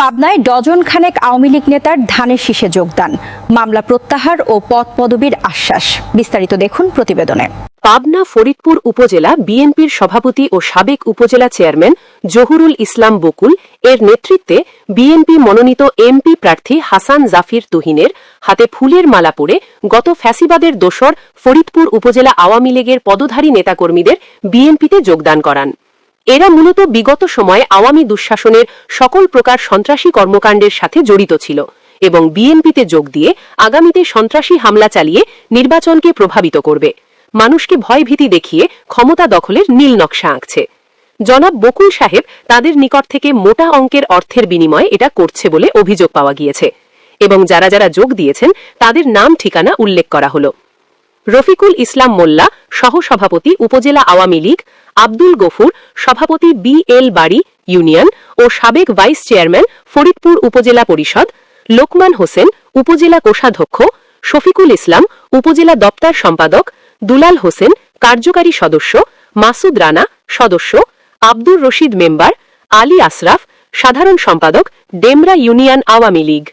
পাবনায় ডজন খানেক আওয়ামী লীগ নেতার ধানের শীষে যোগদান। মামলা প্রত্যাহার ও পদ পদবীর আশ্বাস। বিস্তারিত দেখুন প্রতিবেদনে। পাবনা ফরিদপুর উপজেলা বিএনপির সভাপতি ও সাবেক উপজেলা চেয়ারম্যান জহুরুল ইসলাম বকুল এর নেতৃত্বে বিএনপি মনোনীত এমপি প্রার্থী হাসান জাফির তুহিনের হাতে ফুলের মালা পরে গত ফ্যাসিবাদের দোসর ফরিদপুর উপজেলা আওয়ামী লীগের পদধারী নেতাকর্মীদের বিএনপিতে যোগদান করান। এরা মূলত বিগত সময়ে আওয়ামী দুঃশাসনের সকল প্রকার সন্ত্রাসী কর্মকাণ্ডের সাথে জড়িত ছিল এবং বিএনপিতে যোগ দিয়ে আগামীতে সন্ত্রাসী হামলা চালিয়ে নির্বাচনকে প্রভাবিত করবে। মানুষকে ভয়ভীতি দেখিয়ে ক্ষমতা দখলের নীল নকশা আঁকছে। জনাব বকুল সাহেব তাদের নিকট থেকে মোটা অঙ্কের অর্থের বিনিময়ে এটা করছে বলে অভিযোগ পাওয়া গিয়েছে এবং যারা যারা যোগ দিয়েছেন তাদের নাম ঠিকানা উল্লেখ করা হলো। রফিকুল ইসলাম মোল্লা, সহসভাপতি, উপজেলা আওয়ামী লীগ, আব্দুল গফুর, সভাপতি বি এল বাড়ি, ইউনিয়ন, ও সাবেক ভাইস চেয়ারম্যান, ফরিদপুর উপজেলা পরিষদ, লোকমান হোসেন, উপজেলা কোষাধ্যক্ষ, শফিকুল ইসলাম, উপজেলা দপ্তর সম্পাদক, দুলাল হোসেন, কার্যকারী সদস্য, মাসুদ রানা, সদস্য, আব্দুর রশিদ মেম্বার, আলী আশরাফ, সাধারণ সম্পাদক, ডেমরা ইউনিয়ন আওয়ামী লীগ।